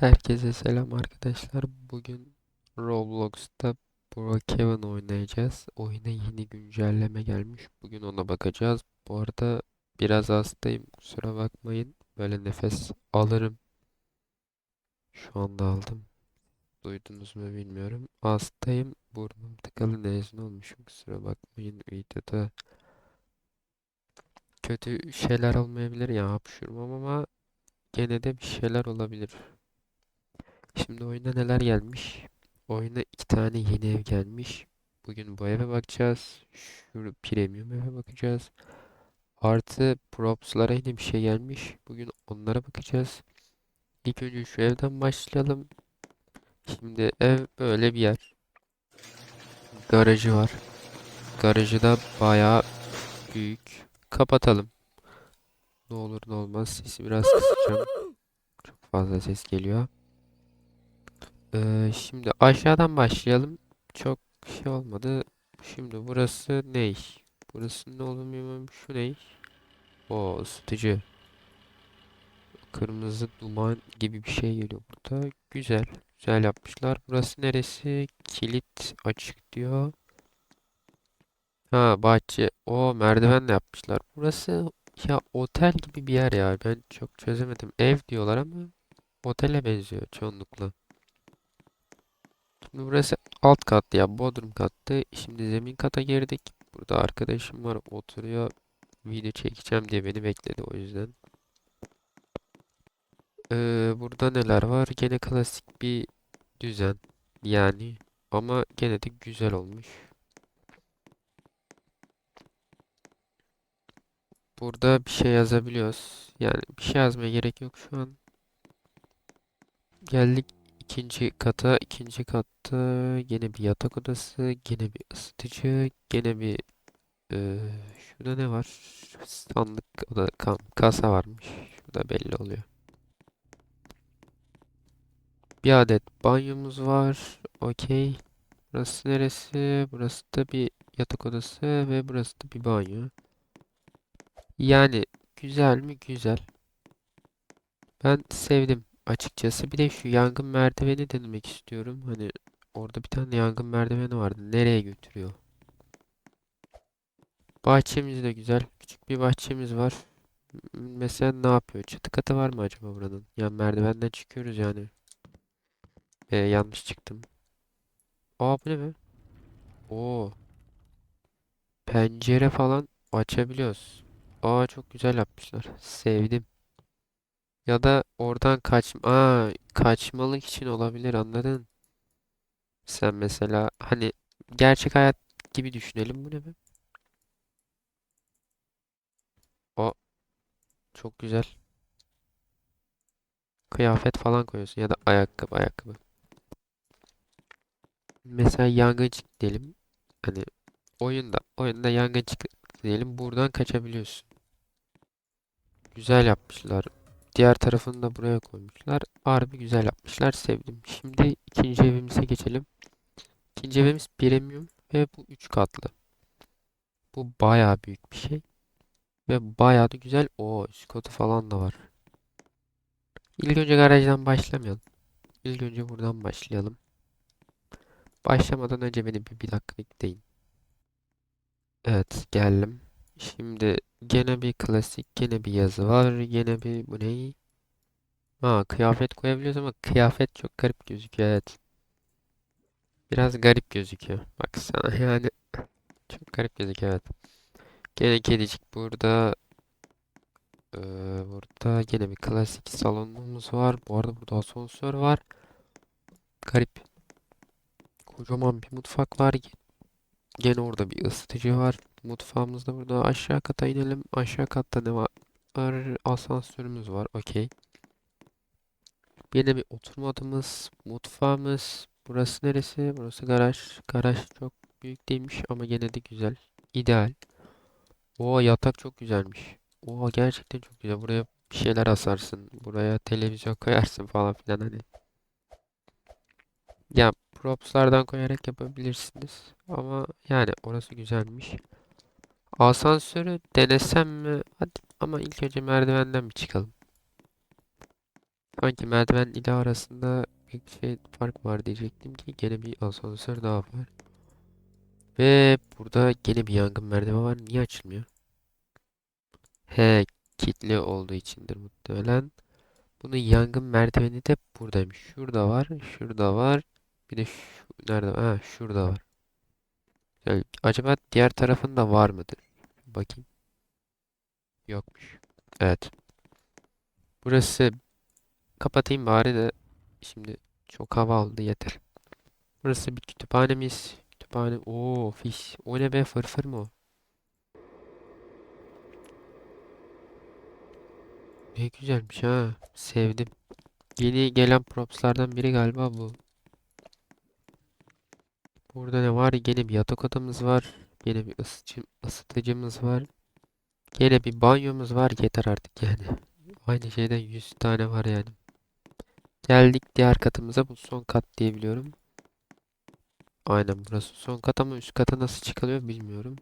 Herkese selam arkadaşlar. Bugün Roblox'ta Brookhaven oynayacağız. Oyuna yeni güncelleme gelmiş. Bugün ona bakacağız. Bu arada biraz hastayım. Kusura bakmayın. Böyle nefes alırım. Şu anda aldım. Duydunuz mu bilmiyorum. Hastayım. Burnum tıkalı nezle olmuşum. Kusura bakmayın. Videoda kötü şeyler olmayabilir ya hapşurmam ama gene de bir şeyler olabilir. Şimdi oyuna neler gelmiş? Oyuna iki tane yeni ev gelmiş. Bugün bu eve bakacağız. Şu premium eve bakacağız. Artı props'lara yine bir şey gelmiş. Bugün onlara bakacağız. İlk önce şu evden başlayalım. Şimdi ev böyle bir yer. Garajı var. Garajı da bayağı büyük. Kapatalım. Ne olur ne olmaz. Sesi biraz kısacağım. Çok fazla ses geliyor. Ee, şimdi aşağıdan başlayalım. Çok şey olmadı. Şimdi burası ne? Burası ne olduğunu bilmiyorum. Şu ne? O ısıtıcı. Kırmızı duman gibi bir şey geliyor burada. Güzel. Güzel yapmışlar. Burası neresi? Kilit açık diyor. Ha bahçe. O merdiven de yapmışlar. Burası ya otel gibi bir yer ya. Ben çok çözemedim. Ev diyorlar ama otele benziyor çoğunlukla. Şimdi burası alt kat ya bodrum kattı. Şimdi zemin kata girdik. Burada arkadaşım var oturuyor. Video çekeceğim diye beni bekledi o yüzden. Ee, burada neler var? Gene klasik bir düzen yani ama gene de güzel olmuş. Burada bir şey yazabiliyoruz. Yani bir şey yazmaya gerek yok şu an. Geldik ikinci kata. İkinci katta gene bir yatak odası, gene bir ısıtıcı, gene bir Ee, şurada ne var? Sandık o da kam- kasa varmış. Şurada belli oluyor. Bir adet banyomuz var. Okey. Burası neresi? Burası da bir yatak odası ve burası da bir banyo. Yani güzel mi? Güzel. Ben sevdim açıkçası. Bir de şu yangın merdiveni denemek istiyorum. Hani orada bir tane yangın merdiveni vardı. Nereye götürüyor? Bahçemiz de güzel. Küçük bir bahçemiz var. Mesela ne yapıyor? Çatı katı var mı acaba buranın? Ya merdivenden çıkıyoruz yani. Ee, yanlış çıktım. Aa bu ne be? Oo, pencere falan açabiliyoruz. Aa çok güzel yapmışlar. Sevdim. Ya da oradan kaç Aa kaçmalık için olabilir anladın? Sen mesela hani gerçek hayat gibi düşünelim bu ne be? O çok güzel. Kıyafet falan koyuyorsun ya da ayakkabı ayakkabı. Mesela yangın çıktı diyelim. Hani oyunda oyunda yangın çıktı diyelim. Buradan kaçabiliyorsun. Güzel yapmışlar. Diğer tarafını da buraya koymuşlar. Harbi güzel yapmışlar. Sevdim. Şimdi ikinci evimize geçelim. İkinci evimiz premium ve bu üç katlı. Bu bayağı büyük bir şey. Ve bayağı da güzel. O Scott'u falan da var. İlk önce garajdan başlamayalım. İlk önce buradan başlayalım. Başlamadan önce beni bir, bir dakika bekleyin. Evet geldim. Şimdi gene bir klasik, gene bir yazı var. Gene bir bu ne? Ha kıyafet koyabiliyoruz ama kıyafet çok garip gözüküyor evet. Biraz garip gözüküyor. Bak sana yani çok garip gözüküyor evet. Gene kedicik burada. Ee, burada gene bir klasik salonumuz var. Bu arada burada asansör var. Garip. Kocaman bir mutfak var. Gene orada bir ısıtıcı var. Mutfağımız da burada. Aşağı kata inelim. Aşağı katta ne var? Asansörümüz var. Okey. Yine bir oturma odamız, mutfağımız. Burası neresi? Burası garaj. Garaj çok büyük değilmiş ama gene de güzel. İdeal. Oo yatak çok güzelmiş. Oo gerçekten çok güzel. Buraya bir şeyler asarsın. Buraya televizyon koyarsın falan filan hani. Ya propslardan koyarak yapabilirsiniz. Ama yani orası güzelmiş. Asansörü denesem mi? Hadi ama ilk önce merdivenden bir çıkalım. Sanki merdiven ile arasında bir şey fark var diyecektim ki gene bir asansör daha var. Ve burada gene bir yangın merdiveni var. Niye açılmıyor? He, kilitli olduğu içindir muhtemelen. Bunun yangın merdiveni de buradaymış. Şurada var, şurada var. Bir de şu nerede? Ha, şurada var. Yani acaba diğer tarafında var mıdır? Bakayım. Yokmuş. Evet. Burası kapatayım bari de şimdi çok hava oldu yeter. Burası bir kütüphanemiz. Kütüphane. Oo, fiş. O ne be fırfır mı? Ne güzelmiş ha. Sevdim. Yeni gelen propslardan biri galiba bu. Burada ne var? Gene bir yatak odamız var. Gene bir ısıtıcı, ısıtıcımız var. Gene bir banyomuz var. Yeter artık yani. Aynı şeyden 100 tane var yani. Geldik diğer katımıza. Bu son kat diye biliyorum. Aynen burası son kat ama üst kata nasıl çıkılıyor bilmiyorum.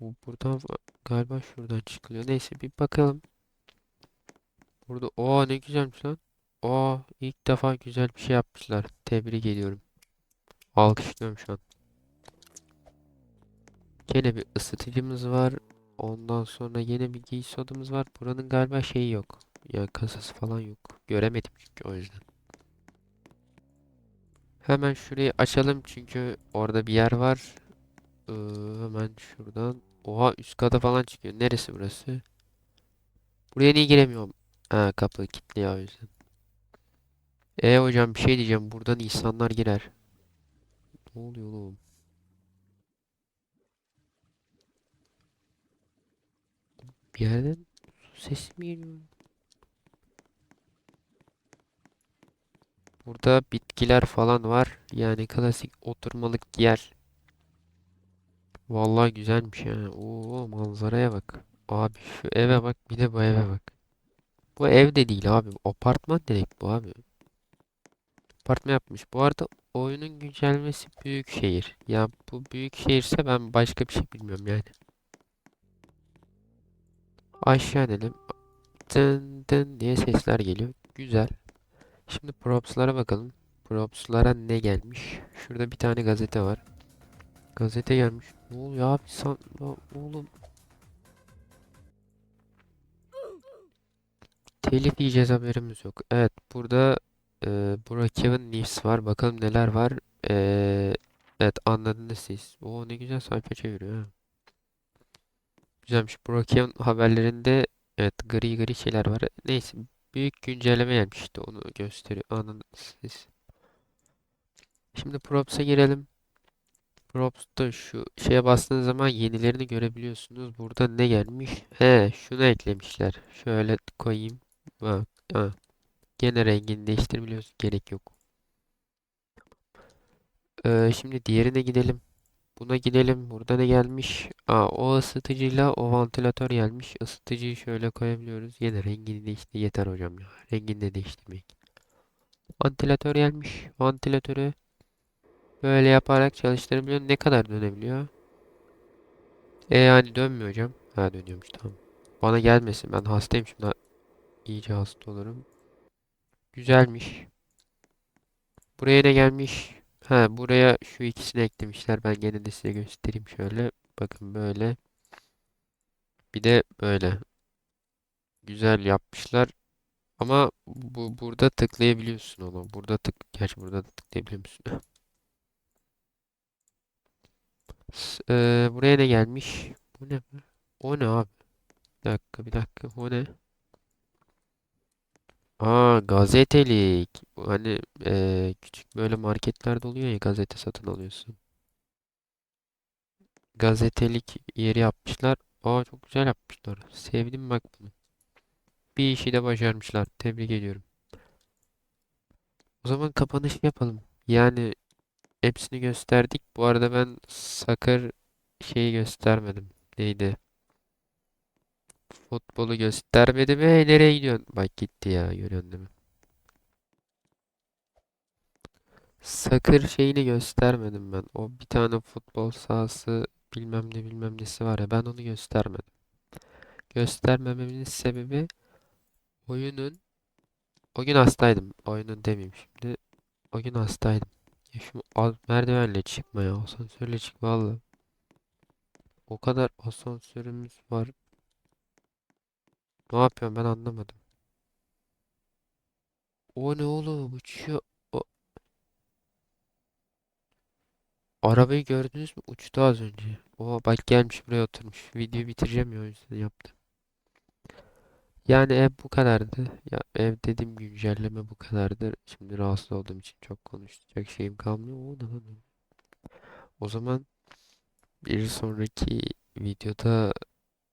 Bu buradan galiba şuradan çıkılıyor. Neyse bir bakalım. Burada o ne güzelmiş lan. O ilk defa güzel bir şey yapmışlar. Tebrik ediyorum. Alkışlıyorum şu an. Gene bir ısıtıcımız var. Ondan sonra yine bir giysi odamız var. Buranın galiba şeyi yok. Ya kasası falan yok. Göremedim çünkü o yüzden. Hemen şurayı açalım çünkü orada bir yer var. Ee, hemen şuradan. Oha üst kata falan çıkıyor. Neresi burası? Buraya niye giremiyorum? Ha kapı kilitli ya o yüzden. E hocam bir şey diyeceğim. Buradan insanlar girer. Ne oluyor oğlum? Bir yerden su sesi mi geliyor? Burada bitkiler falan var. Yani klasik oturmalık yer. Vallahi güzelmiş ya. Oo manzaraya bak. Abi şu eve bak bir de bu eve bak. Bu ev de değil abi. Apartman dedik bu abi. Apartman yapmış. Bu arada oyunun güncellemesi büyük şehir. Ya bu büyük şehirse ben başka bir şey bilmiyorum yani. Aşağı inelim. Dın dın diye sesler geliyor. Güzel. Şimdi props'lara bakalım. Props'lara ne gelmiş? Şurada bir tane gazete var. Gazete gelmiş. Ne oluyor abi ya oğlum telif yiyeceğiz haberimiz yok. Evet burada e, Brookhaven News var. Bakalım neler var. E, evet anladınız siz. Oo ne güzel sayfa çeviriyor ha. Güzelmiş. Brookhaven haberlerinde evet gri gri şeyler var. Neyse büyük güncelleme gelmişti onu gösteriyor. Anladınız siz. Şimdi props'a girelim. Props'ta şu şeye bastığınız zaman yenilerini görebiliyorsunuz. Burada ne gelmiş? He, şunu eklemişler. Şöyle koyayım. Bak, ha. Gene rengini değiştirebiliyorsun. Gerek yok. Ee, şimdi diğerine gidelim. Buna gidelim. Burada ne gelmiş? Aa, o ısıtıcıyla o vantilatör gelmiş. Isıtıcıyı şöyle koyabiliyoruz. Yine rengini değişti. Yeter hocam ya. Rengini de değiştirmek. Vantilatör gelmiş. Vantilatörü böyle yaparak çalıştırabiliyor. Ne kadar dönebiliyor? E yani dönmüyor hocam. Ha dönüyormuş tamam. Bana gelmesin. Ben hastayım şimdi. İyice hasta olurum. Güzelmiş. Buraya ne gelmiş? Ha buraya şu ikisini eklemişler. Ben gene de size göstereyim şöyle. Bakın böyle. Bir de böyle. Güzel yapmışlar. Ama bu burada tıklayabiliyorsun onu. Burada tık. Gerçi burada da tıklayabiliyor eee, buraya ne gelmiş? Bu ne? O ne abi? Bir dakika bir dakika. O ne? Aa gazetelik. Hani eee, küçük böyle marketlerde oluyor ya gazete satın alıyorsun. Gazetelik yeri yapmışlar. Aa çok güzel yapmışlar. Sevdim bak bunu. Bir işi de başarmışlar. Tebrik ediyorum. O zaman kapanış yapalım. Yani hepsini gösterdik. Bu arada ben Sakır şeyi göstermedim. Neydi? Futbolu göstermedim. Hey nereye gidiyorsun? Bak gitti ya görüyorsun değil mi? Sakır şeyini göstermedim ben. O bir tane futbol sahası bilmem ne bilmem nesi var ya ben onu göstermedim. Göstermememin sebebi oyunun O gün hastaydım. Oyunun demeyeyim şimdi. O gün hastaydım. Ya şu merdivenle çıkma ya. Asansörle çık valla. O kadar asansörümüz var. Ne yapıyorum ben anlamadım. O ne oğlum uçuyor. O arabayı gördünüz mü? Uçtu az önce. O bak gelmiş buraya oturmuş. Videoyu bitireceğim ya o yüzden yaptım. Yani ev bu kadardı. Ya ev dediğim güncelleme bu kadardır. Şimdi rahatsız olduğum için çok konuşacak şeyim kalmıyor. O lan? O zaman bir sonraki videoda